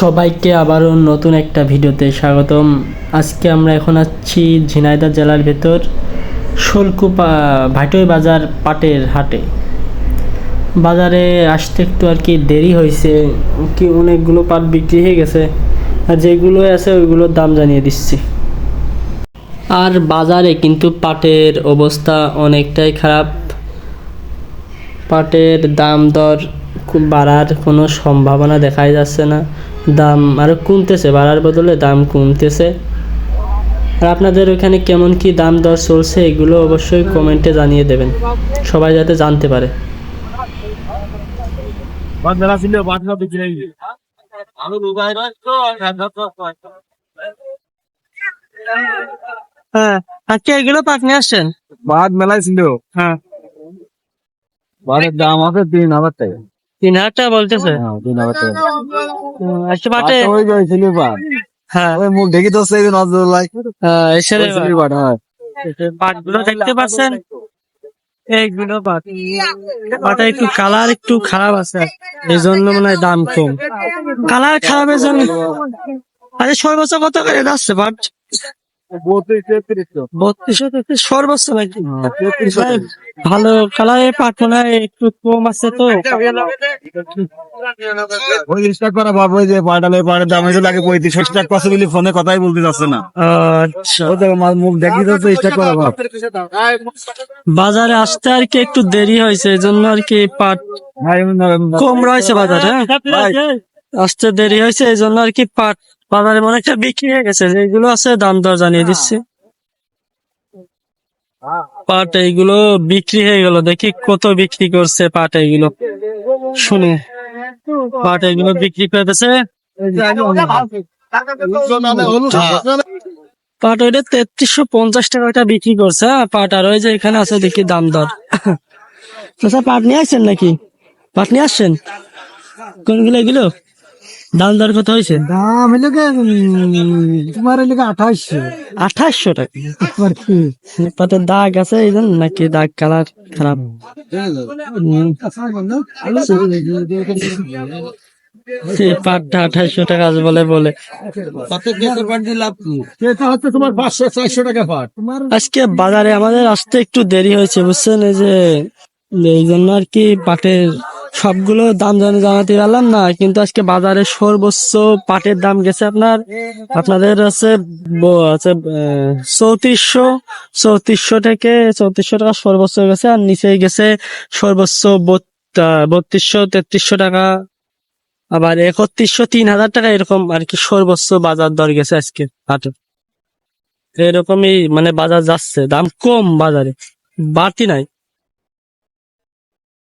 সবাইকে আবারও নতুন একটা ভিডিওতে স্বাগতম। আজকে আমরা এখন আছি ঝিনাইদহ জেলার ভেতর শোলকুপা ভাটই বাজার পাটের হাটে। বাজারে আসতে একটু আর কি দেরি হয়েছে, কি অনেকগুলো পাট বিক্রি হয়ে গেছে, আর যেগুলো আছে ওইগুলোর দাম জানিয়ে দিচ্ছি। আর বাজারে কিন্তু পাটের অবস্থা অনেকটাই খারাপ। পাটের দাম দর খুব বাড়ার কোনো সম্ভাবনা দেখাই যাচ্ছে না। দাম আরও কমতেছে বাড়ার বদলে দাম কমতেছে। আর আপনাদের ওখানে কেমন কি দাম দর চলছে এগুলো অবশ্যই কমেন্টে জানিয়ে দেবেন। সবাই যাতে জানতে পারে। হয়ে হ্যাঁ আজকে এগুলো পাক নিয়ে আসছেন? বাদ মেলায় ছিল। হ্যাঁ। বাদের দাম আছে তিন হাজার টাকা। তিন হাজার টাকা বলতেছে। হ্যাঁ তিন হাজার টাকা আজকে পাটে ওই হ্যাঁ ওই মুখ দেখি তো সেই নজর লাই হ্যাঁ, এসে হ্যাঁ। পাটগুলো দেখতে পাচ্ছেন? এইগুলো পাট। পাটা একটু কালার একটু খারাপ আছে। এই জন্য মনে হয় দাম কম। কালার খারাপের জন্য আরে সর্বোচ্চ কত করে যাচ্ছে পাট? তেত্রিশ সর্বোচ্চ নাকি হ্যাঁ, ভালো পাট মনে একটু কম আছে তো। ওই স্টার্ট করা ভাব যে পাটালে পাটের দাম হয়েছে লাগে পঁয়ত্রিশ স্টার্ট করছে বলে ফোনে কথাই বলতে যাচ্ছে না। আচ্ছা। মুখ দেখি তো স্টার্ট করা ভাব। বাজারে আসতে আর কি একটু দেরি হয়েছে এই জন্য আর কি পাট কম রয়েছে বাজারে হ্যাঁ? আসতে দেরি হয়েছে এই জন্য আর কি পাট বাজারে অনেকটা বিক্রি হয়ে গেছে যেগুলো আছে দাম দর জানিয়ে দিচ্ছি। পাট এইগুলো বিক্রি হয়ে গেল দেখি কত বিক্রি করছে পাট এইগুলো। শুনে পাট এইগুলো বিক্রি করে দিছে পাট ওইটা তেত্রিশশো পঞ্চাশ টাকা ওইটা বিক্রি করছে হ্যাঁ পাট আর ওই যে এখানে আছে দেখি দাম দর। পাট নিয়ে আসছেন নাকি? পাট নিয়ে আসছেন? কোনগুলো এগুলো? দাম দর কত হয়েছে? দাম গে তোমার হইল আঠাশশো আঠাশশো টাকা। পাটের দাগ আছে এই জন্য নাকি দাগ কালার খারাপ? পাটটা আঠাশশো টাকা আছে বলে বলে। তোমার পাঁচশো চারশো টাকা পাট। আজকে বাজারে আমাদের আসতে একটু দেরি হয়েছে বুঝছেন? এই যে এই জন্য আর কি পাটের সবগুলো দাম জানি জানাতে পারলাম না, কিন্তু আজকে বাজারে সর্বোচ্চ পাটের দাম গেছে আপনার, আপনাদের আছে আছে চৌত্রিশশো চৌত্রিশশো থেকে চৌত্রিশশো টাকা সর্বোচ্চ গেছে, আর নিচে গেছে সর্বোচ্চ বত্রিশশো, তেত্রিশশো টাকা, আবার একত্রিশশো, তিন হাজার টাকা এরকম আর কি সর্বোচ্চ বাজার দর গেছে আজকে পাটের এরকমই মানে বাজার যাচ্ছে, দাম কম বাজারে, বাড়তি নাই।